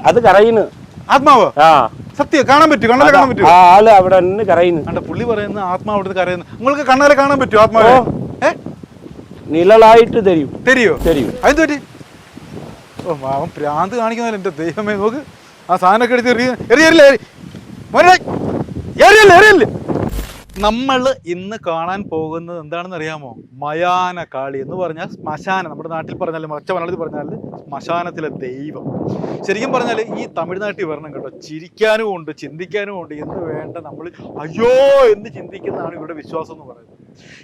അത് കരയുന്നു ആത്മാവ്? ആ. സത്യം കാണാൻ പറ്റും കണ്ണാലെ കാണാൻ പറ്റും ആ ആൾ അവിടെ നിന്ന് കരയുന്നു. കണ്ട പുള്ളി പറയുന്ന ആത്മാവ് അവിടുന്ന് കരയുന്നു. നിങ്ങൾക്ക് കണ്ണാലെ കാണാൻ പറ്റും ആത്മാവ്. ഏ? നിഴലായിട്ട് തരും തരുമോ തരും അതെന്ത് പറ്റി? ഓ അവൻ പ്രാന്ത് കാണിക്കുന്നതല്ല എന്റെ ദൈവമേ നോക്ക്. ആ സാധനമൊക്കെ എടുത്ത് എറിയ എറിയല്ലേ എറിയല്ലേ എറിയല്ലേ നമ്മൾ ഇന്ന് കാണാൻ പോകുന്നത് എന്താണെന്ന് അറിയാമോ? മയാന കാളി എന്ന് പറഞ്ഞാൽ ശ്മശാനം. നമ്മുടെ നാട്ടിൽ പറഞ്ഞാൽ മറ്റ മലയാളത്തിൽ പറഞ്ഞാൽ ശ്മശാനത്തിലെ ദൈവം. ശരിക്കും പറഞ്ഞാൽ ഈ തമിഴ്നാട്ടിൽ വരണം കേട്ടോ. ചിരിക്കാനും ഉണ്ട് ചിന്തിക്കാനും ഉണ്ട്. എന്ന് വേണ്ട നമ്മൾ അയ്യോ എന്ന് ചിന്തിക്കുന്നതാണ് ഇവിടെ വിശ്വാസം എന്ന് പറയുന്നത്.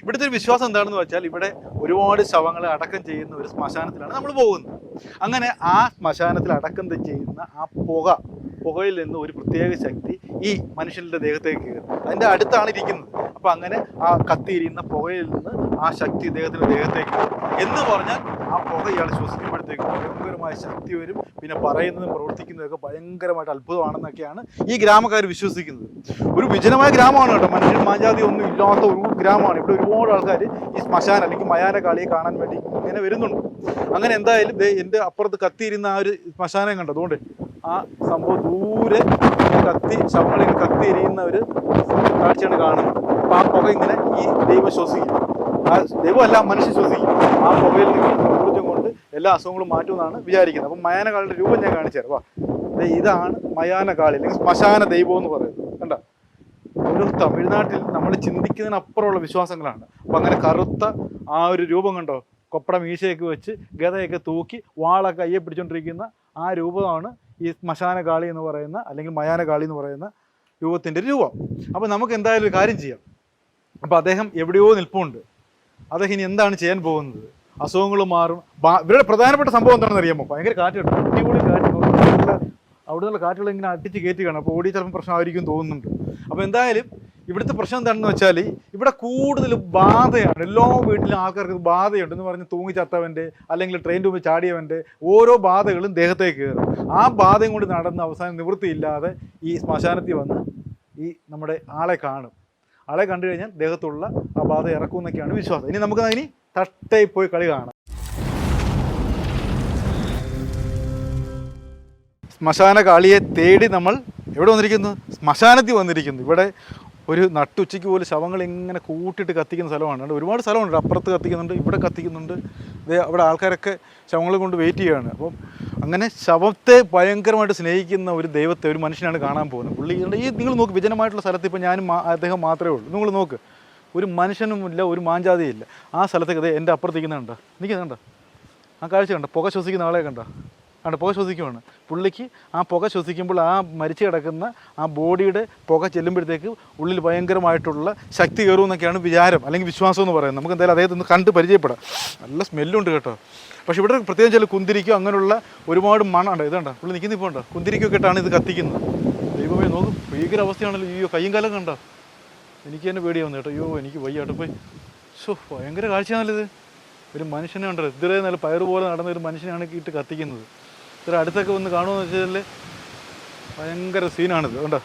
ഇവിടുത്തെ ഒരു വിശ്വാസം എന്താണെന്ന് വെച്ചാൽ ഇവിടെ ഒരുപാട് ശവങ്ങൾ അടക്കം ചെയ്യുന്ന ഒരു ശ്മശാനത്തിലാണ് നമ്മൾ പോകുന്നത്. അങ്ങനെ ആ ശ്മശാനത്തിൽ അടക്കം ചെയ്യുന്ന ആ പുക പുകയിൽ നിന്ന് ഒരു പ്രത്യേക ശക്തി ഈ മനുഷ്യന്റെ ദേഹത്തേക്ക് കയറും. അതിന്റെ അടുത്താണ് ഇരിക്കുന്നത്. അപ്പൊ അങ്ങനെ ആ കത്തിയിരിക്കുന്ന പുകയിൽ നിന്ന് ആ ശക്തി ഇദ്ദേഹത്തിന്റെ ദേഹത്തേക്ക് എന്ന് പറഞ്ഞാൽ ആ പുക ഇയാൾ ശ്വസിക്കുമ്പോഴത്തേക്ക് ഭയങ്കരമായ ശക്തി വരും. പിന്നെ പറയുന്നതും പ്രവർത്തിക്കുന്നതൊക്കെ ഭയങ്കരമായിട്ട് അത്ഭുതമാണെന്നൊക്കെയാണ് ഈ ഗ്രാമക്കാർ വിശ്വസിക്കുന്നത്. ഒരു വിജനമായ ഗ്രാമമാണ് കേട്ടോ. മനുഷ്യൻ മാജാതി ഒന്നും ഇല്ലാത്ത ഒരു ഗ്രാമമാണ്. ഇവിടെ ഒരുപാട് ആൾക്കാർ ഈ ശ്മശാന അല്ലെങ്കിൽ മയാന കാളിയെ കാണാൻ വേണ്ടി ഇങ്ങനെ വരുന്നുണ്ട്. അങ്ങനെ എന്തായാലും ദേ എന്റെ അപ്പുറത്ത് കത്തിയിരുന്ന ആ ഒരു ശ്മശാനം കണ്ടോ? അതുകൊണ്ട് ആ സംഭവം ദൂരെ കത്തി ശവങ്ങൾ കത്തി എരിയുന്ന ഒരു കാഴ്ചയാണ് കാണുന്നത്. അപ്പൊ ആ പുക ഇങ്ങനെ ഈ ദൈവം ശ്വസിക്കും. ആ ദൈവമല്ല മനുഷ്യ ശ്വസിക്കും. ആ പുകയിൽ നിന്ന് ഊർജം കൊണ്ട് എല്ലാ അസുഖങ്ങളും മാറ്റുമെന്നാണ് വിചാരിക്കുന്നത്. അപ്പം മയാനകാളിയുടെ രൂപം ഞാൻ കാണിച്ചു തരാം. ഇതാണ് മയാനകാളി അല്ലെങ്കിൽ ശ്മശാന ദൈവം എന്ന് പറയുന്നത്. കണ്ട? ഒരു തമിഴ്നാട്ടിൽ നമ്മൾ ചിന്തിക്കുന്നതിനപ്പുറമുള്ള വിശ്വാസങ്ങളാണ്. അപ്പം അങ്ങനെ കറുത്ത ആ ഒരു രൂപം കണ്ടോ? കൊപ്പട മീശയൊക്കെ വെച്ച് ഗതയൊക്കെ തൂക്കി വാളൊക്കെ അയ്യെ പിടിച്ചോണ്ടിരിക്കുന്ന ആ രൂപമാണ് ഈ ശ്മശാന കാളി എന്ന് പറയുന്ന അല്ലെങ്കിൽ മയാന കാളി എന്ന് പറയുന്ന രൂപത്തിന്റെ രൂപം. അപ്പോൾ നമുക്ക് എന്തായാലും ഒരു കാര്യം ചെയ്യാം. അപ്പോൾ അദ്ദേഹം എവിടെയോ നിൽപ്പുണ്ട്. അദ്ദേഹം ഇനി എന്താണ് ചെയ്യാൻ പോകുന്നത്? അസുഖങ്ങൾ മാറും. ഇവരുടെ പ്രധാനപ്പെട്ട സംഭവം എന്താണെന്ന് അറിയാമോ? ഭയങ്കര കാറ്റ് കിട്ടും. അടിപൊളി കാറ്റ്. അവിടെ നിന്നുള്ള കാറ്റുകൾ ഇങ്ങനെ അടിച്ച് കയറ്റി കാണും. അപ്പോൾ ഓടി ചിലപ്പോൾ പ്രശ്നമായിരിക്കും തോന്നുന്നുണ്ട്. അപ്പോൾ എന്തായാലും ഇവിടുത്തെ പ്രശ്നം എന്താണെന്ന് വെച്ചാൽ ഇവിടെ കൂടുതൽ ബാധയാണ്. എല്ലാ വീട്ടിലും ആൾക്കാർക്ക് ബാധയുണ്ട് എന്ന് പറഞ്ഞ് തൂങ്ങി ചത്തവന്റെ അല്ലെങ്കിൽ ട്രെയിൻ മുമ്പ് ചാടിയവന്റെ ഓരോ ബാധകളും ദേഹത്തേക്ക് കയറും. ആ ബാധയും കൊണ്ട് നടന്ന് അവസാനം നിവൃത്തിയില്ലാതെ ഈ ശ്മശാനത്തിൽ വന്ന് ഈ നമ്മുടെ ആളെ കാണും. ആളെ കണ്ടു കഴിഞ്ഞാൽ ദേഹത്തുള്ള ആ ബാധ ഇറക്കും എന്നൊക്കെയാണ് വിശ്വാസം. ഇനി നമുക്ക് ഇനി തട്ടയിൽ പോയി കളി കാണാം. ശ്മശാന കാളിയെ തേടി നമ്മൾ എവിടെ വന്നിരിക്കുന്നു? ശ്മശാനത്തിൽ വന്നിരിക്കുന്നു. ഇവിടെ ഒരു നട്ടുച്ചയ്ക്ക് പോലും ശവങ്ങൾ ഇങ്ങനെ കൂട്ടിയിട്ട് കത്തിക്കുന്ന സ്ഥലമാണ്. ഒരുപാട് സ്ഥലമുണ്ട്. അപ്പുറത്ത് കത്തിക്കുന്നുണ്ട് ഇവിടെ കത്തിക്കുന്നുണ്ട്. ദേ അവിടെ ആൾക്കാരൊക്കെ ശവങ്ങൾ കൊണ്ട് വെയിറ്റ് ചെയ്യുകയാണ്. അപ്പം അങ്ങനെ ശവത്തെ ഭയങ്കരമായിട്ട് സ്നേഹിക്കുന്ന ഒരു ദൈവത്തെ ഒരു മനുഷ്യനാണ് കാണാൻ പോകുന്നത്. പുള്ളി ഈ നിങ്ങൾ നോക്ക് വിജനമായിട്ടുള്ള സ്ഥലത്ത് ഇപ്പോൾ ഞാനും അദ്ദേഹം മാത്രമേ ഉള്ളൂ. നിങ്ങൾ നോക്ക് ഒരു മനുഷ്യനുമില്ല ഒരു മാഞ്ചാതിയില്ല. ആ സ്ഥലത്തേക്ക് എന്റെ അപ്പുറത്തേക്ക് എനിക്ക് നിൽക്കുന്നുണ്ടോ ആ കാഴ്ച കണ്ടോ? പുക ശ്വസിക്കുന്ന ആളെ കണ്ടോ? കണ്ടോ പുക ശ്വസിക്കുവാണ്. പുള്ളിക്ക് ആ പുക ശ്വസിക്കുമ്പോൾ ആ മരിച്ചു കിടക്കുന്ന ആ ബോഡിയുടെ പുക ചെല്ലുമ്പോഴത്തേക്ക് ഉള്ളിൽ ഭയങ്കരമായിട്ടുള്ള ശക്തി കയറും എന്നൊക്കെയാണ് വിചാരം അല്ലെങ്കിൽ വിശ്വാസം എന്ന് പറയുന്നത്. നമുക്ക് എന്തായാലും അദ്ദേഹത്തെ ഒന്ന് കണ്ട് പരിചയപ്പെടാം. നല്ല സ്മെല്ലുണ്ട് കേട്ടോ. പക്ഷെ ഇവിടെ പ്രത്യേകം ചില കുന്തിരിക്കോ അങ്ങനെയുള്ള ഒരുപാട് മണമുണ്ട് ഇതുണ്ടോ? പുള്ളി നിൽക്കുന്ന ഇപ്പോൾ ഉണ്ടോ? കുന്തിരിക്കോ ഇട്ടാണ് ഇത് കത്തിക്കുന്നത്. ദൈവമേ നോക്കും ഭീകര അവസ്ഥയാണല്ലോ. അയ്യോ കയ്യും കാലം കണ്ടോ? എനിക്ക് തന്നെ പേടിയാവുന്നു കേട്ടോ. അയ്യോ എനിക്ക് വയ്യാട്ട് പോയി. സോ ഭയങ്കര കാഴ്ചയാണല്ലോ ഇത്. ഒരു മനുഷ്യനെ ഉണ്ടല്ലോ. ഇതുവരെ നല്ല പയറ് പോലെ നടന്ന ഒരു മനുഷ്യനാണ് ഇട്ട് കത്തിക്കുന്നത്. ഇത്ര അടുത്തൊക്കെ വന്ന് കാണുമെന്ന് വെച്ചാൽ ഭയങ്കര സീനാണിത് കണ്ടോ?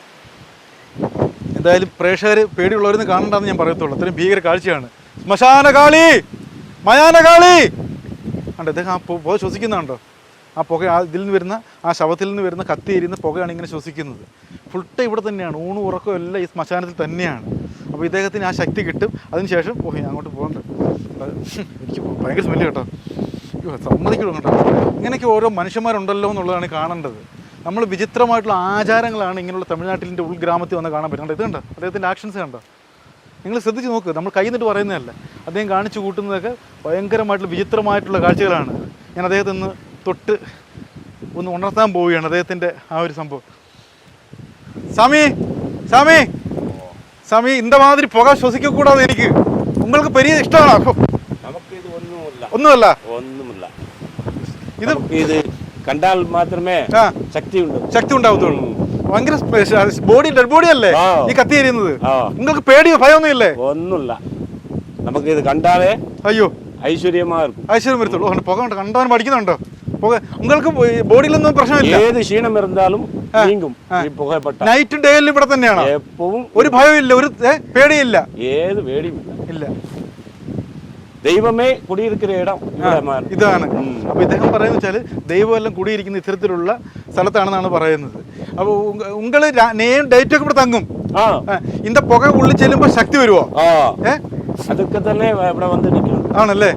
എന്തായാലും പ്രേക്ഷകർ പേടിയുള്ളവരെന്ന് കാണണ്ടെന്ന് ഞാൻ പറയത്തുള്ളൂ. അത്രയും ഭീകര കാഴ്ചയാണ്. ശ്മശാന മയാനകാളി! മയാന കാളി കണ്ടോ ഇദ്ദേഹം ആ പുക ശ്വസിക്കുന്നുണ്ടോ? ആ പുക ഇതിൽ നിന്ന് വരുന്ന ആ ശവത്തിൽ നിന്ന് വരുന്ന കത്തി എരിയുന്ന പുകയാണ് ഇങ്ങനെ ശ്വസിക്കുന്നത്. ഫുൾ ടൈം ഇവിടെ തന്നെയാണ്. ഊണും ഉറക്കവും എല്ലാം ഈ ശ്മശാനത്തിൽ തന്നെയാണ്. അപ്പോൾ ഇദ്ദേഹത്തിന് ആ ശക്തി കിട്ടും. അതിനുശേഷം ഓഹ് അങ്ങോട്ട് പോകണ്ട. എനിക്ക് ഭയങ്കര സ്മെല്ല് കേട്ടോ. സമ്മതിക്കണം കേട്ടോ. ഇങ്ങനെയൊക്കെ ഓരോ മനുഷ്യന്മാരുണ്ടല്ലോ എന്നുള്ളതാണ് കാണേണ്ടത്. നമ്മൾ വിചിത്രമായിട്ടുള്ള ആചാരങ്ങളാണ് ഇങ്ങനെയുള്ള തമിഴ്നാട്ടിലിന്റെ ഉൾഗ്രാമത്തിൽ വന്ന് കാണാൻ പറ്റുന്നത്. ഇത് കണ്ടോ? അദ്ദേഹത്തിന്റെ ആക്ഷൻസ് കണ്ടോ? നിങ്ങൾ ശ്രദ്ധിച്ച് നോക്ക്. നമ്മൾ കൈ നിന്നിട്ട് പറയുന്നതല്ല. അദ്ദേഹം കാണിച്ചു കൂട്ടുന്നതൊക്കെ ഭയങ്കരമായിട്ടുള്ള വിചിത്രമായിട്ടുള്ള കാഴ്ചകളാണ്. ഞാൻ അദ്ദേഹത്തെ ഒന്ന് തൊട്ട് ഒന്ന് ഉണർത്താൻ പോവുകയാണ് അദ്ദേഹത്തിന്റെ ആ ഒരു സംഭവം. സമി സമി സമി ഇന്ത മാതിരി പുക ശ്വസിക്കൂടാതെ എനിക്ക്. ഉങ്ങൾക്ക് പെരിയ ഇഷ്ടമാണോ? ഒന്നുമല്ല. ഒന്നുമല്ല. ഇത് ഇത് കണ്ടാൽ മാത്രമേ ശക്തി ശക്തി ഉണ്ടാവത്തുള്ളൂ ഭയങ്കര ബോഡി ഡെഡ് ബോഡി അല്ലേ? ഈ കത്തി എരിയുന്നത്. നിങ്ങൾക്ക് പേടിയോ? ഭയമൊന്നും ഇല്ലേ? ഒന്നുമില്ല. നമുക്ക് ഇത് കണ്ടാലേ അയ്യോ. ഐശ്വര്യമാ ഐശ്വര്യം വരുത്തുള്ളൂ. പുക കണ്ടോ? കണ്ടവൻ പഠിക്കുന്നുണ്ടോ? പുക നിങ്ങൾക്ക് ബോഡിയിലൊന്നും പ്രശ്നമില്ല. ഏത് ക്ഷീണം ഇരുന്നാലും നീങ്ങും നൈറ്റ് ഡേയിലും ഇവിടെ തന്നെയാണ്? എപ്പോഴും ഒരു ഭയമില്ല ഒരു പേടിയില്ല. ഏത് പേടിയും ഇല്ല. ദൈവമേ കുടിയിരിക്കുന്ന ഇടം ഇതാണ്. അപ്പൊ ഇദ്ദേഹം പറയുന്നത് വെച്ചാൽ ദൈവമെല്ലാം കുടിയിരിക്കുന്ന ഇത്തരത്തിലുള്ള സ്ഥലത്താണെന്നാണ് പറയുന്നത്. അപ്പോൾ ഉങ്ങൾ ഡേറ്റ് ഒക്കെ ഇവിടെ തങ്ങും. ഇന്റെ പുക ഉള്ളിൽ ചെല്ലുമ്പോ ശക്തി വരുമോ അതൊക്കെ തന്നെ ഇവിടെ വന്ന് നിൽക്കണം. ആണല്ലേ?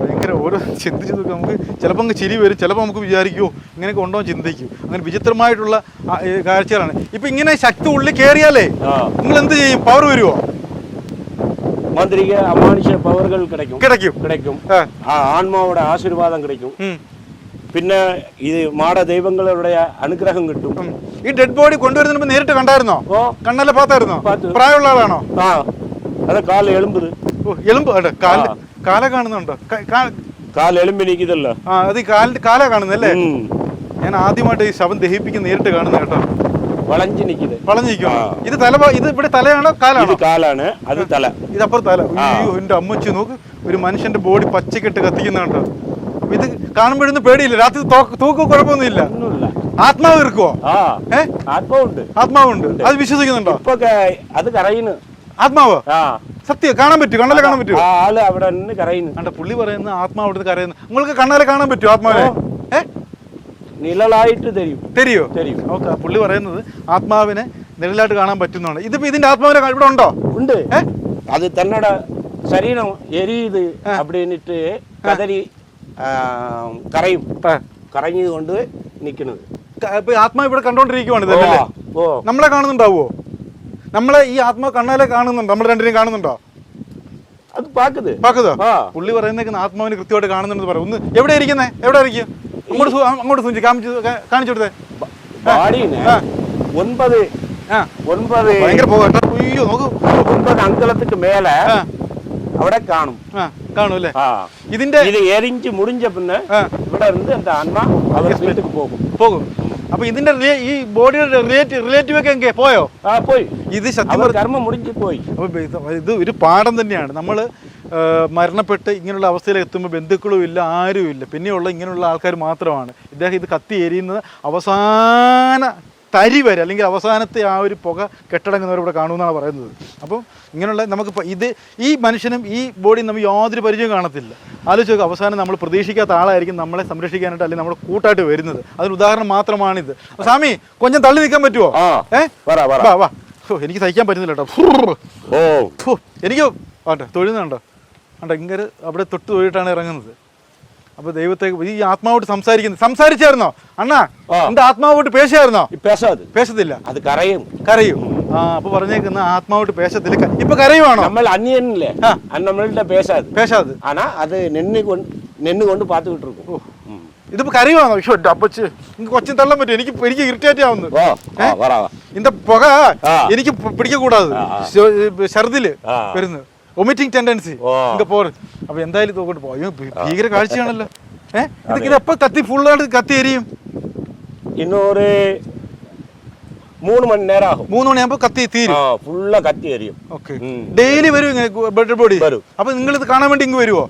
ഭയങ്കര ഓരോ ചിന്തിച്ച് നമുക്ക് ചിലപ്പോൾ അങ്ങ് ചിരി വരും ചിലപ്പോൾ നമുക്ക് വിചാരിക്കുമോ ഇങ്ങനെയൊക്കെ ഉണ്ടോ ചിന്തിക്കും. അങ്ങനെ വിചിത്രമായിട്ടുള്ള കാഴ്ചകളാണ്. ഇപ്പൊ ഇങ്ങനെ ശക്തി ഉള്ളിൽ കയറിയാലേ നിങ്ങൾ എന്ത് ചെയ്യും? പവർ വരുമോ மாந்திரிக அமானுஷ பவர்கள் கிடைக்கும் கிடைக்கும் கிடைக்கும் ஆன்மாவோட ஆசீர்வாதம் கிடைக்கும் പിന്നെ ഈ മാട ദൈവങ്ങളുടെ അനുഗ്രഹം കിട്ടും. ഈ ഡെഡ് ബോഡി കൊണ്ടുവരുന്നതിന് നേരിട്ട് കണ്ടായിരുന്നോ? കണ്ണല്ല പാത്തായിരുന്നോ? പ്രായമുള്ള ആളാണോ? ആ. അത് കാല എളുമ്പത്. എളുമ്പ്. കാല കാല കാണുന്നുണ്ടോ? കാല എളുമ്പിനിക്ക് ഇതല്ല ആ അത് കാല കാല കാണുന്നല്ലേ ഞാൻ ആദ്യമായിട്ട് ഈ ശവം ദഹിപ്പിക്കുന്ന നേരിട്ട് കാണുന്ന കേട്ടോ. വളഞ്ഞു നിൽക്കുന്നത്. വളഞ്ഞിരിക്കും ആ. ഇത് തല ഇത് ഇവിടെ തലയാണോ ഇത് കാലാണോ. കാലാണ് അത് തല. ഇതപ്പുറം തല. എന്റെ അമ്മച്ചി നോക്ക്. ഒരു മനുഷ്യന്റെ ബോഡി പച്ചക്കിട്ട് കത്തിക്കുന്ന കണ്ടോ അപ്പൊ ഇത് കാണുമ്പോഴൊന്നും പേടിയില്ല. രാത്രി തോക്ക് കുഴപ്പമൊന്നുമില്ല ആത്മാവ് ഇരിക്കുവോ? ആത്മാവുണ്ട്. ആത്മാവുണ്ട്. അത് വിശ്വസിക്കുന്നുണ്ടോ? ഇപ്പൊ അത് കരയുന്നു. ആത്മാവ്? സത്യം. കാണാൻ പറ്റും കണ്ണാലെ കാണാൻ പറ്റും ആൾ അവിടെ കണ്ട പുള്ളി പറയുന്ന ആത്മാവ് അവിടുന്ന് കരയുന്നു. നിങ്ങൾക്ക് കണ്ണാലെ കാണാൻ പറ്റുമോ ആത്മാവിനെ നിഴലായിട്ട് തരും തെരിയോ തരും ഓക്കെ പുള്ളി പറയുന്നത് ആത്മാവിനെ നിഴലായിട്ട് കാണാൻ പറ്റുന്നതാണ് ഇതിപ്പോ ഇതിന്റെ ആത്മാവിനെ കാ- ഇവിടെ ഉണ്ടോ ഉണ്ട് ഏ அது தன்னோட சரீரம் எரியுது அப்படின்னுட்டு கதறி ஆ, கரையும் ആ. കറങ്ങി കൊണ്ട് നിൽക്കുന്നത് ക- ഇപ്പൊ ആത്മാവ് ഇവിടെ കണ്ടോണ്ടിരിക്കുവാണ് ഇതല്ലേ ഓ നമ്മളെ കാണുന്നുണ്ടാവോ നമ്മളെ ഈ ആത്മാവ് കണ്ണാലെ കാണുന്നുണ്ടോ നമ്മൾ രണ്ടിനെയും കാണുന്നുണ്ടോ അത് പാക്കുത് പാക്കതോ ആ പുള്ളി പറയുന്നേക്കുന്ന ആത്മാവിനെ കൃത്യമായിട്ട് കാണുന്നുണ്ടെന്ന് പറയും ഒന്ന് എവിടെ ഇരിക്കുന്നേ എവിടെ ഇരിക്കും അങ്ങോട്ട് അങ്ങോട്ട് സൂചി കാണിച്ചു കാണിച്ചു കൊടുത്തേ. பாடின்னு ஆ. ആ. ഭയങ്കര പോകട്ടെ അയ്യോ നോക്ക്. ஒன்பது அங்கலத்துக்கு കാണും. അല്ലേ? ഇതിന്റെ இது எரிஞ்சு முடிஞ்ச பின்ன ആ, இவட இருந்து പോകും. അപ്പൊ ഇതിന്റെ ഈ ബോഡിയുടെ റിലേറ്റീവ് ഒക്കെ എങ്കേ? പോയോ? ആ, പോയി. ഇത് സത്യം കർമ്മം മുടിഞ്ഞു പോയി. അപ്പൊ ഇത് ഒരു പാഠം തന്നെയാണ്. നമ്മൾ മരണപ്പെട്ട് ഇങ്ങനെയുള്ള അവസ്ഥയിൽ എത്തുമ്പോൾ ബന്ധുക്കളും ഇല്ല ആരും ഇല്ല. പിന്നെയുള്ള ഇങ്ങനെയുള്ള ആൾക്കാർ മാത്രമാണ്. ഇദ്ദേഹം ഇത് കത്തി എരിയുന്നത് അവസാന തരി വരെ അല്ലെങ്കിൽ അവസാനത്തെ ആ ഒരു പുക കെട്ടടങ്ങുന്നവരിവിടെ കാണുമെന്നാണ് പറയുന്നത്. അപ്പം ഇങ്ങനെയുള്ള നമുക്ക് ഇത് ഈ മനുഷ്യനും ഈ ബോഡിയും നമ്മൾ യാതൊരു പരിചയം കാണത്തില്ല. ആലോചിച്ച് നോക്കുക അവസാനം നമ്മൾ പ്രതീക്ഷിക്കാത്ത ആളായിരിക്കും നമ്മളെ സംരക്ഷിക്കാനായിട്ട് അല്ലെങ്കിൽ നമ്മുടെ കൂട്ടായിട്ട് വരുന്നത്. അതിന് ഉദാഹരണം മാത്രമാണിത്. സ്വാമി കൊഞ്ചം തള്ളി നിൽക്കാൻ പറ്റുമോ ആ ഏ? പറ പറ. വാ വാ. എനിക്ക് സഹിക്കാൻ പറ്റുന്നില്ല കേട്ടോ. ഓ. എനിക്ക് ആട്ടെ തൊഴുന്നുണ്ടോ ആട്ടെ ഇങ്ങനെ അവിടെ തൊട്ട് തൊഴിട്ടാണ് ഇറങ്ങുന്നത് അപ്പൊ ദൈവത്തെ ഈ ആത്മാവോട്ട് സംസാരിക്കുന്നത് സംസാരിച്ചായിരുന്നോ അണ്ണാ ആ. എന്റെ ആത്മാവോട്ട് പേശായിരുന്നോ പേശാത് പേശത്തില്ല അത് കരയും കരയും ആ അപ്പൊ പറഞ്ഞേക്കുന്ന ആത്മാവോട്ട് പേശത്തില്ല ക- ഇപ്പൊ കരയുവാണോ നമ്മൾ അന്യനില്ലേ ആ. அது நம்மள்ட்ட பேசாது പേശാത് ஆனா அது நின்று கொண்டு நின்று கொண்டு பார்த்துக்கிட்டு இருக்கும் ம். ഇതിപ്പോ കരയുവാണോ ഇഷോ അപ്പച്ച് എനിക്ക് കൊച്ചിൻ തള്ളാൻ പറ്റും എനിക്ക് എനിക്ക് ഇറിറ്റേറ്റ് ആവുന്നു ஓ ஆ, வரா ഇതിന്റെ പുക ആ. എനിക്ക് പ- പിടിക്കക്കൂടാതെ ആ, ആ. ശ- ഛർദില് ആ. വരുന്നു വൊമിറ്റിംഗ് ടെൻഡൻസി ഓ. ഇങ്ങ പോറ് അപ്പൊ എന്തായാലും തോക്കോട്ട് പോയോ ഭീകര കാഴ്ചയാണല്ലോ ഏഹ് ഇത് ഇതെപ്പോ കത്തി ഫുള്ളായിട്ട് കത്തി എരിയും இன்னொரு மூணு மணி நேரம் ஆகும் മൂന്ന് മണിയാകുമ്പോ കത്തി തീരും ஆ, ஃபுல்லா கத்தி எரியும் ഓക്കെ ம். ഡെയിലി വരും ഇങ്ങനെ ഡെഡ് ബോഡി വരും. അപ്പൊ നിങ്ങൾ ഇത് കാണാൻ വേണ്ടി ഇങ്ങ് വരുവോ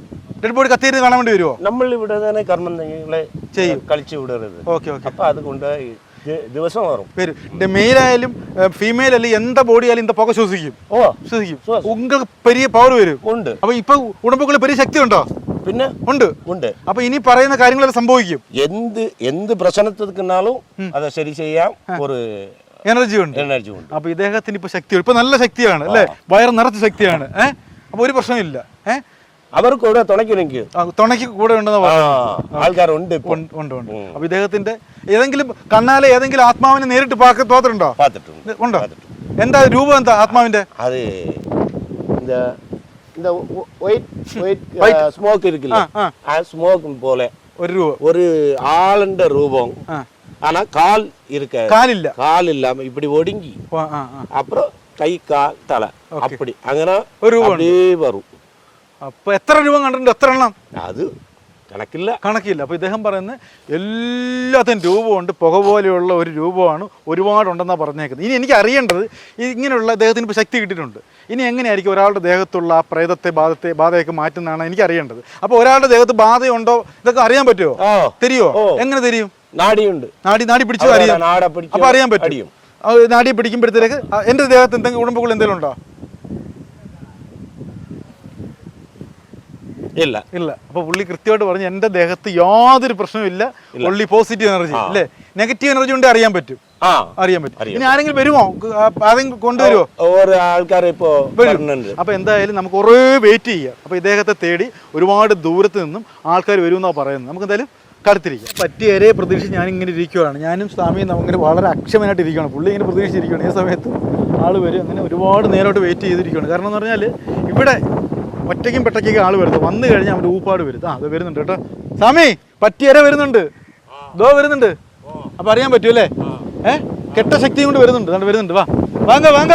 ഡെഡ് ബോഡി കത്തി എരിയുന്നത് കാണാൻ വേണ്ടി വരുവോ നമ്മൾ ഇവിടെ തന്നെ കർമ്മങ്ങളെ ചെയ്യും. കളിച്ചു വിടരുത് ഓക്കെ ഓക്കെ അപ്പൊ അതുകൊണ്ട് ദി- ദിവസം വരും വരും മെയിൽ ആയാലും ഫീമെയിൽ ആയാലും എന്താ ബോഡി ആയാലും இந்த പുക ശ്വസിക്കും ഓ ശ്വസിക്കും ശ്വാസം. உங்களுக்கு பெரிய പവർ വരും ഉണ്ട് അപ്പൊ ഇപ്പൊ ഉടമ്പുകളിൽ പെരിയ ശക്തി ഉണ്ടോ പിന്നെ ഉണ്ട് ഉണ്ട് അപ്പൊ ഇനി പറയുന്ന കാര്യങ്ങളെല്ലാം സംഭവിക്കും എന്ത് എന്ത് പ്രശ്നത്തിനാലും അത് ശരി ചെയ്യാം ഒരു എനർജി ഉണ്ട് എനർജി ഉണ്ട് അപ്പൊ ഇദ്ദേഹത്തിന് ഇപ്പൊ ശക്തി ഇപ്പൊ നല്ല ശക്തിയാണ് അല്ലേ വയറ് നിറച്ച ശക്തിയാണ് ഏഹ് അപ്പൊ ഒരു പ്രശ്നമില്ല ഏഹ് അവർക്ക് ഇവിടെ തുണയ്ക്കണമെങ്കിൽ തുണയ്ക്ക് കൂടെ ഉണ്ടെന്ന് ആ, പറഞ്ഞു ആൾക്കാരുണ്ട് ഇപ്പൊ ഉണ്ട് ഉണ്ട് ഉണ്ട് അപ്പൊ ഇദ്ദേഹത്തിന്റെ ഏതെങ്കിലും കണ്ണാലെ ഏതെങ്കിലും ആത്മാവിനെ നേരിട്ട് പാക്ക തോന്നിട്ടുണ്ടോ பார்த்துட்டு ഉണ്ടോ എന്താ രൂപം എന്താ ആത്മാവിന്റെ அது இந்த இந்த ஒயிட் ஒயிட் ஸ்மோக் இருக்குல்ல ആ ആ ആ ஸ்மோக் போல ഒരു രൂപ ஒரு ஆளுண்ட ரூபம் ആ ஆனா கால் இருக்க കാലില്ല கால் இல்லாம இப்படி ஒடுங்கி ആ ആ ആ. அப்புறம் கை கால் தலை அப்படி അങ്ങനെ ഒരു രൂപം அப்படியே வரும் അപ്പൊ എത്ര രൂപ കണ്ടിട്ടുണ്ട്? എത്ര എണ്ണം? അത് കണക്കില്ല. കണക്കില്ല. അപ്പോൾ ഇദ്ദേഹം പറയുന്നത് എല്ലാത്തിനും രൂപമുണ്ട്. പുക പോലെയുള്ള ഒരു രൂപമാണ് ഒരുപാടുണ്ടെന്നാണ് പറഞ്ഞേക്കുന്നത്. ഇനി എനിക്ക് അറിയേണ്ടത് ഇങ്ങനെയുള്ള ദേഹത്തിന് ഇപ്പോൾ ശക്തി കിട്ടിയിട്ടുണ്ട്. ഇനി എങ്ങനെയായിരിക്കും ഒരാളുടെ ദേഹത്തുള്ള ആ പ്രേതത്തെ ബാധത്തെ ബാധയൊക്കെ മാറ്റുന്നതാണ് എനിക്ക് അറിയേണ്ടത്. അപ്പോൾ ഒരാളുടെ ദേഹത്ത് ബാധയുണ്ടോ? ഇതൊക്കെ അറിയാൻ പറ്റുമോ ഓ. എങ്ങനെ തരും നാടിയുണ്ട്. നാടി നാടി പിടിച്ചു അറിയാം അപ്പോൾ അറിയാൻ പറ്റും. നാടിയെ പിടിക്കുമ്പോഴത്തേക്ക് എന്റെ ദേഹത്ത് എന്തെങ്കിലും ഉടമ്പുകൾ എന്തെങ്കിലും ഉണ്ടോ? ഇല്ല. ഇല്ല. അപ്പൊ പുള്ളി കൃത്യമായിട്ട് പറഞ്ഞു എന്റെ ദേഹത്ത് യാതൊരു പ്രശ്നമില്ല പുള്ളി പോസിറ്റീവ് എനർജി അല്ലേ നെഗറ്റീവ് എനർജി കൊണ്ട് അറിയാൻ പറ്റും. അറിയാൻ പറ്റും. ഇനി ആരെങ്കിലും വരുമോ? ആരെങ്കിലും കൊണ്ടുവരുമോ ആൾക്കാർ ഇപ്പോ അപ്പൊ എന്തായാലും നമുക്ക് കുറേ വെയിറ്റ് ചെയ്യാം. അപ്പൊ ഇദ്ദേഹത്തെ തേടി ഒരുപാട് ദൂരത്ത് നിന്നും ആൾക്കാർ വരുമെന്നാ പറയുന്നത്. നമുക്ക് എന്തായാലും കടുത്തിരിക്കാം. പറ്റിയ ഒരേ പ്രതീക്ഷിച്ച് ഞാൻ ഇങ്ങനെ ഇരിക്കുകയാണ് ഞാനും സ്വാമിയും നമ്മിങ്ങനെ വളരെ അക്ഷമനായിട്ട് ഇരിക്കുകയാണ് പുള്ളി ഇങ്ങനെ പ്രതീക്ഷിച്ചിരിക്കുകയാണ് ഈ സമയത്ത് ആൾ വരും. അങ്ങനെ ഒരുപാട് നേരമായിട്ട് വെയിറ്റ് ചെയ്തിരിക്കുകയാണ് കാരണം എന്ന് പറഞ്ഞാൽ ഇവിടെ ഒറ്റയ്ക്കും പെട്ടയ്ക്കും ആൾ വരുന്നു. വന്നു കഴിഞ്ഞാൽ അവന്റെ ഊപ്പാട് വരും. ആ അത് വരുന്നുണ്ട് കേട്ടോ. സ്വാമി പറ്റിയരെ വരുന്നുണ്ട്. ദോ വരുന്നുണ്ട്. അപ്പൊ അറിയാൻ പറ്റുമല്ലേ ഏ? കെട്ട ശക്തിയും കൊണ്ട് വരുന്നുണ്ട്. അതുകൊണ്ട് വരുന്നുണ്ട്. വാ. വാങ്ക വാങ്ക.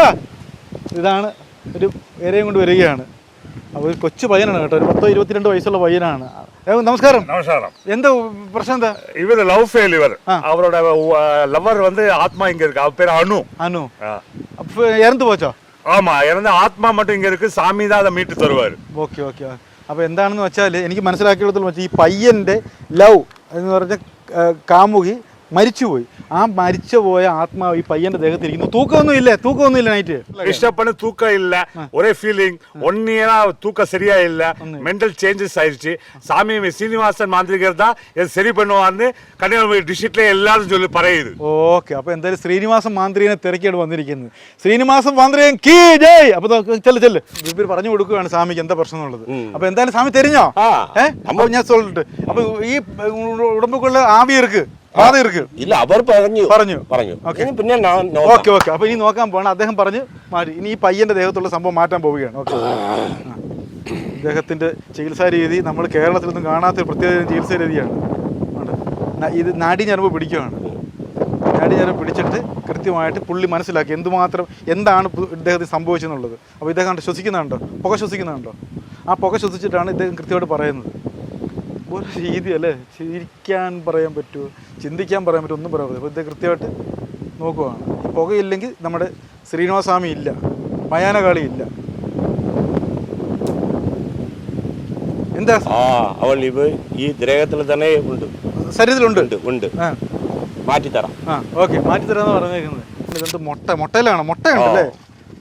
ഇതാണ് ഒരു ഏരയും കൊണ്ട് വരികയാണ്. അപ്പൊ ഒരു കൊച്ചു പയ്യനാണ് കേട്ടോ. ഒരു പത്തോ ഇരുപത്തിരണ്ട് വയസ്സുള്ള പയ്യനാണ്. നമസ്കാരം. നമസ്കാരം. എന്താ പ്രശ്നം എന്താ? இவர் ലവ് ஃபெயிலியர் ഇവർ അവരുടെ ലവർ ஆத்மா ആത്മാ இருக்கு அவர் பேர் അനു. அனு அப்ப പോച്ചോ? ஆமா இறந்த ஆத்மா மட்டும் இங்க இருக்கு சாமி தான் அதை மீட்டு தருவாரு ഓക്കെ ഓക്കെ അപ്പോൾ എന്താണെന്ന് വെച്ചാൽ എനിക്ക് മനസ്സിലാക്കിയെടുത്തോളം വെച്ചാൽ ഈ പയ്യൻ്റെ ലവ് എന്ന് പറഞ്ഞ ആ, കാമുകി മരിച്ചുപോയി. ആ മരിച്ചു പോയ ആത്മാവ് ഈ പയ്യന്റെ ദേഹത്തിരിക്കുന്നു തൂക്കമൊന്നും ഇല്ലേ തൂക്കമൊന്നും ഇല്ല നൈറ്റ് ഇഷ്ടപ്പെടുന്ന തൂക്കം ഇല്ല ഒരേ ഫീലിംഗ് ഒൺ തൂക്ക തൂക്കം ശരിയായില്ല. മെന്റൽ ചേഞ്ചസ് ആയിരിച്ചു. സ്വാമി ശ്രീനിവാസൻ മാന്ത്രികർ ഇത് ശരി പെണ്ണുവാന്ന് കണ്ണൂർ ഡിസ്ട്രിക്റ്റിലെ എല്ലാവരും ചൊല്ലി പറയുന്നത് ഓക്കെ. അപ്പൊ എന്തായാലും ശ്രീനിവാസൻ മാന്ത്രികനെ തിരക്കിയാണ് വന്നിരിക്കുന്നത് ശ്രീനിവാസൻ മാന്ത്രികൻ കീ ജയ്! അപ്പൊ ചെല്ലു ചെല്ലു. ഇവർ പറഞ്ഞു കൊടുക്കുകയാണ് സ്വാമിക്ക് എന്താ പ്രശ്നം ഉള്ളത് അപ്പൊ എന്തായാലും സ്വാമി തെരഞ്ഞോ? ഏഹ് അപ്പൊ ഞാൻ സോളിട്ട് അപ്പൊ ഈ ഉടമ്പക്കുള്ള ആവിയർക്ക് വാദം ഇല്ല അവർ പറഞ്ഞു. പറഞ്ഞു. പറഞ്ഞു. പിന്നെ ഓക്കെ ഓക്കെ അപ്പൊ ഇനി നോക്കാൻ പോകണം അദ്ദേഹം പറഞ്ഞു മാറ്റി ഇനി ഈ പയ്യന്റെ ദേഹത്തുള്ള സംഭവം മാറ്റാൻ പോവുകയാണ്. ഓക്കെ. അദ്ദേഹത്തിന്റെ ചികിത്സാ രീതി നമ്മൾ കേരളത്തിലൊന്നും കാണാത്ത പ്രത്യേക ചികിത്സാ രീതിയാണ്. ഇത് നാടി ഞരമ്പ് പിടിക്കുകയാണ് നാടി ഞരമ്പ് പിടിച്ചിട്ട് കൃത്യമായിട്ട് പുള്ളി മനസ്സിലാക്കി എന്തുമാത്രം എന്താണ് ഇദ്ദേഹത്തിന് സംഭവിച്ചെന്നുള്ളത്. അപ്പോൾ ഇദ്ദേഹം ശ്വസിക്കുന്നുണ്ടോ? പുക ശ്വസിക്കുന്നുണ്ടോ? ആ പുക ശ്വസിച്ചിട്ടാണ് ഇദ്ദേഹം കൃത്യമായിട്ട് പറയുന്നത്. ഒരു രീതി അല്ലേ? ചിരിക്കാൻ പറയാൻ പറ്റുമോ ചിന്തിക്കാൻ പറയാൻ പറ്റുമോ ഒന്നും പറയാൻ പറ്റില്ല. അപ്പോൾ ഇത് കൃത്യമായിട്ട് നോക്കുവാണ്. ഈ പുകയില്ലെങ്കിൽ നമ്മുടെ ശ്രീനിവാസ്വാമി ഇല്ല. മയാനകാളി ഇല്ല. എന്താ? അവൾ ഇവ ഈ ഗ്രഹത്തിൽ തന്നെ ഉണ്ട്. ശരീരത്തിലുണ്ട്? ഉണ്ട് ഉണ്ട്. ആ. മാറ്റിത്തരാം. ആ ഓക്കെ. മാറ്റിത്തരാന്ന് പറഞ്ഞേക്കുന്നത്. ഇതെന്ത് മുട്ട മുട്ടയിലാണ്? മുട്ടയുണ്ടല്ലേ?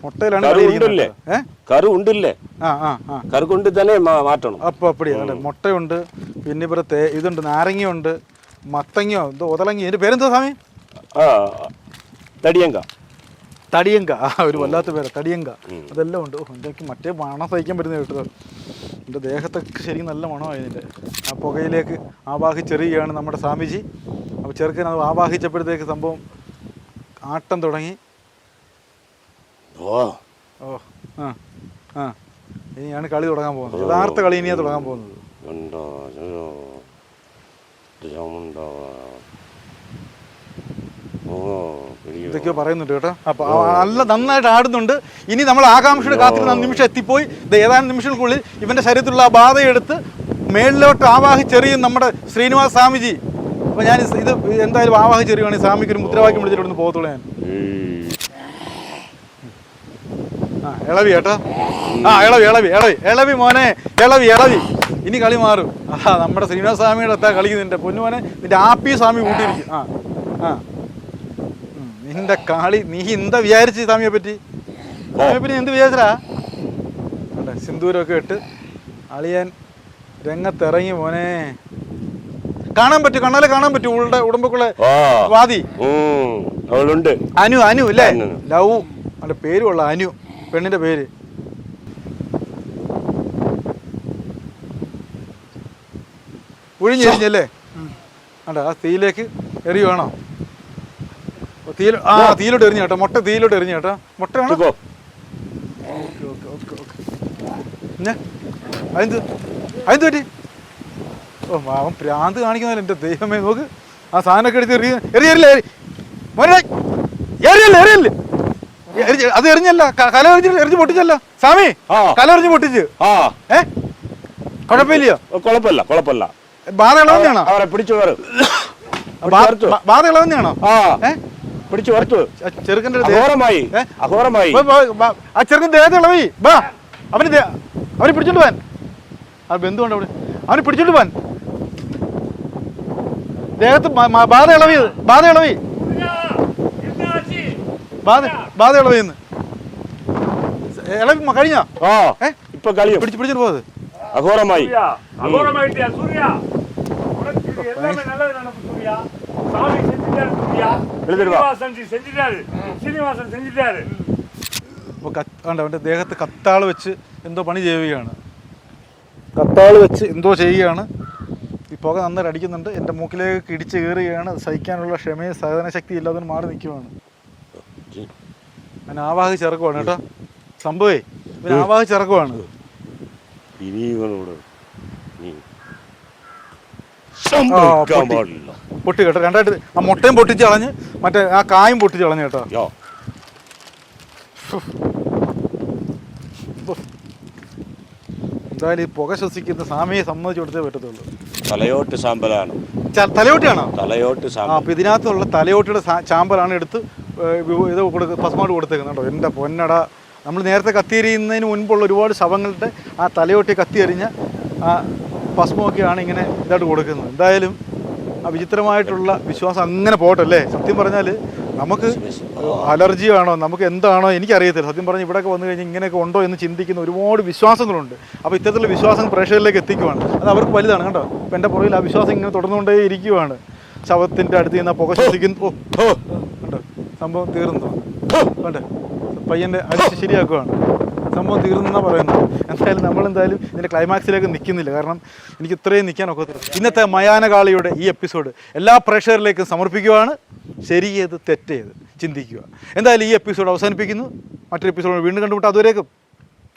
മുട്ടയിലാണ് കറി ഉണ്ടല്ലേ ഏ? ഉണ്ടല്ലേ ആ ആ ആ. കരു തന്നെ മാറ്റണം. അപ്പോൾ അപ്പടിയാണ് മുട്ടയുണ്ട് പിന്നെ ഇവിടുത്തെ ഇതുണ്ട് നാരങ്ങയുണ്ട് മത്തങ്ങയോ എന്തോ ഉതളങ്ങി. എന്റെ പേരെന്താ സ്വാമി? തടിയങ്ക. തടിയങ്ക. ആ ഒരു വല്ലാത്ത പേര് തടിയങ്ക. അതെല്ലാം ഉണ്ട്. ഓ എനിക്ക് മറ്റേ മണം സഹിക്കാൻ പറ്റുന്ന കേട്ടത് എന്റെ ദേഹത്തൊക്കെ ശരിക്കും നല്ല മണമായി ഇതിന്റെ ആ പുകയിലേക്ക് ആവാഹിച്ചെറിയുകയാണ് നമ്മുടെ സ്വാമിജി. അപ്പോൾ ചെറുക്കൻ അത് ആവാഹിച്ചപ്പോഴത്തേക്ക് സംഭവം ആട്ടം തുടങ്ങി. ഓ. ഓ ആ ആ. ഇനിയാണ് കളി തുടങ്ങാൻ പോകുന്നത്. യഥാർത്ഥ കളി ഇനിയാണ് തുടങ്ങാൻ പോകുന്നത്. ഇതൊക്കെയോ പറയുന്നുണ്ട് കേട്ടോ. അപ്പൊ നല്ല നന്നായിട്ട് ആടുന്നുണ്ട്. ഇനി നമ്മൾ ആകാംക്ഷയുടെ കാത്തിരുന്ന നിമിഷം എത്തിപ്പോയി. ഇത് ഏതാനും നിമിഷങ്ങൾക്കുള്ളിൽ ഇവന്റെ ശരീരത്തിലുള്ള ആ ബാധയെടുത്ത് മേളിലോട്ട് ആവാഹിച്ചെറിയും നമ്മുടെ ശ്രീനിവാസ് സ്വാമിജി. അപ്പൊ ഞാൻ ഇത് എന്തായാലും ആവാഹിച്ചെറിയുവാണെങ്കിൽ സ്വാമിക്ക് ഒരു മുദ്രാവാക്യം വിളിച്ചിട്ട് പോകത്തുള്ളൂ ഞാൻ. ഇളവി കേട്ടോ. ആ ഇളവി ഇളവി ഇളവി. ഇളവി മോനെ ഇളവി ഇളവി. ഇനി കളി മാറും. ആ നമ്മുടെ ശ്രീനിവാസ സ്വാമിയുടെ എത്താ കളി നിന്റെ പൊന്നുമോനെ നിന്റെ ആപ്പി സ്വാമി കൂട്ടിയിരിക്കും. ആ ആ. നിന്റെ കളി നീ എന്താ വിചാരിച്ചു സ്വാമിയെ പറ്റി? സ്വാമിയെ പറ്റി എന്ത് വിചാരിച്ചാ അല്ല സിന്ദൂരമൊക്കെ ഇട്ട് അളിയൻ രംഗത്തിറങ്ങി മോനെ. കാണാൻ പറ്റും കണ്ണാലെ കാണാൻ പറ്റും. ഉളുടെ ഉടമ്പക്കുള്ള വാതി. അവളുണ്ട്. അനു അനു അല്ലേ. ലവ് അവന്റെ പേരുള്ള അനു. പെണ്ണിന്റെ പേര്? ഒഴിഞ്ഞെരിഞ്ഞല്ലേ അണ്ട ആ തീയിലേക്ക് എറിയുവാണോ തീ തീയിൽ ആ തീയിലോട്ട് എറിഞ്ഞ കേട്ടോ. മുട്ട തീയിലോട്ട് എറിഞ്ഞ കേട്ടോ. മുട്ട വേണോ. Okay okay okay okay. പിന്നെ? അതെന്ത്? അതെന്ത് പറ്റി? ഓ അവൻ പ്രാന്ത് കാണിക്കുന്നല്ലോ എന്റെ ദൈവമേ നോക്ക്. ആ സാധനമൊക്കെ എടുത്ത് എറിയ എറിയല്ലേ മോനെ എറിയല്ലേ എറിയല്ലേ അത് എറിഞ്ഞല്ല കല എറിഞ്ഞ് എറിഞ്ഞ് പൊട്ടിച്ചല്ല. സ്വാമി കല എറിഞ്ഞ് പൊട്ടിച്ച്. ആ. ഏ? കുഴപ്പമില്ലയോ? കുഴപ്പമില്ല കുഴപ്പമില്ല. ബാധ ഇളവന്നെയാണോ? അവരെ പിടിച്ചു വരും. ബാധ ഇളവന്നെയാണോ? ആ. ഏ? പിടിച്ചു വരച്ചു ആ ചെറുക്കന്റെ അഘോരമായി അഘോരമായി. ആ ചെറുക്കൻ ദേഹത്തെ ഇളവി. ബാ. അവന് അവനെ പിടിച്ചോണ്ട് പോവാൻ. ആ ബന്ധുണ്ട് അവിടെ? അവനെ പിടിച്ചോണ്ട് പോവാൻ. ദേഹത്ത് ബാധ ഇളവി ബാധ ഇളവി. ബാധ ബാധ അഘോരമായി. ദേഹത്ത് കത്താൾ വെച്ച് എന്തോ പണി ചെയ്യുകയാണ്. കത്താൾ വെച്ച് എന്തോ ചെയ്യുകയാണ്. ഈ പുക നന്നായിട്ട് അടിക്കുന്നുണ്ട്. എന്റെ മൂക്കിലേക്ക് ഇടിച്ച് കയറുകയാണ്. സഹിക്കാനുള്ള ക്ഷമയും സഹനശക്തി ഇല്ലാതെ മാറി നിൽക്കുകയാണ് ആവാഹ ഇറക്കുവാണ് കേട്ടോ. സംഭവേ ഇവൻ ആവാഹ സംഭവിക്കാൻ പൊട്ടി. കേട്ടോ. രണ്ടായിട്ട് ആ മുട്ടയും പൊട്ടിച്ച് കളഞ്ഞ് മറ്റേ ആ കായും പൊട്ടിച്ച് കളഞ്ഞു കേട്ടോ. എന്തായാലും ഈ പുക ശ്വസിക്കുന്ന സ്വാമിയെ സമ്മതിച്ചു കൊടുത്തേ പറ്റത്തുള്ളൂ. തലയോട്ട് സാമ്പലാണ്. തലയോട്ടിയാണോ? തലയോട്ട് അപ്പോൾ ഇതിനകത്തുള്ള തലയോട്ടിയുടെ ചാമ്പലാണ് എടുത്ത് ഇത് കൊടുക്ക പസുമാട് കൊടുത്തേക്കുന്നു കേട്ടോ. എന്റെ പൊന്നട. നമ്മൾ നേരത്തെ കത്തിയെറിയുന്നതിന് മുൻപുള്ള ഒരുപാട് ശവങ്ങളുടെ ആ തലയൊട്ടി കത്തിയെറിഞ്ഞ ആ ഭസ്മമൊക്കെയാണ് ഇങ്ങനെ ഇതായിട്ട് കൊടുക്കുന്നത്. എന്തായാലും ആ വിചിത്രമായിട്ടുള്ള വിശ്വാസം അങ്ങനെ പോട്ടല്ലേ സത്യം പറഞ്ഞാൽ നമുക്ക് അലർജി ആണോ നമുക്ക് എന്താണോ എനിക്കറിയത്തില്ല. സത്യം പറഞ്ഞാൽ ഇവിടെയൊക്കെ വന്നു കഴിഞ്ഞാൽ ഇങ്ങനെയൊക്കെ ഉണ്ടോ എന്ന് ചിന്തിക്കുന്ന ഒരുപാട് വിശ്വാസങ്ങളുണ്ട്. അപ്പോൾ ഇത്തരത്തിലുള്ള വിശ്വാസം പ്രേക്ഷകരിലേക്ക് എത്തിക്കുവാണ്. അത് അവർക്ക് വലുതാണ് കേട്ടോ. ഇപ്പം എന്റെ പുറകിൽ ആ വിശ്വാസം ഇങ്ങനെ തുടർന്നുകൊണ്ടേ ഇരിക്കുവാണ് ശവത്തിന്റെ അടുത്ത് നിന്ന് പുക ശ്വസിക്കുന്നു. സംഭവം തീർന്നു. കണ്ടോ? പയ്യന്റെ അടിച്ച് ശരിയാക്കുവാണ്. സംഭവം തീർന്നെന്നാ പറയുന്നത്. എന്തായാലും നമ്മളെന്തായാലും ഇതിന്റെ ക്ലൈമാക്സിലേക്ക് നിൽക്കുന്നില്ല കാരണം എനിക്ക് ഇത്രയും നിൽക്കാൻ ഒക്കത്തില്ല. ഇന്നത്തെ മയാനകാളിയുടെ ഈ എപ്പിസോഡ് എല്ലാ പ്രേക്ഷകരിലേക്കും സമർപ്പിക്കുവാണ്. ശരിയേത് തെറ്റേത് ചിന്തിക്കുക. എന്തായാലും ഈ എപ്പിസോഡ് അവസാനിപ്പിക്കുന്നു. മറ്റൊരു എപ്പിസോഡ് വീണ്ടും കണ്ടുമുട്ടാം. അതുവരേക്കും.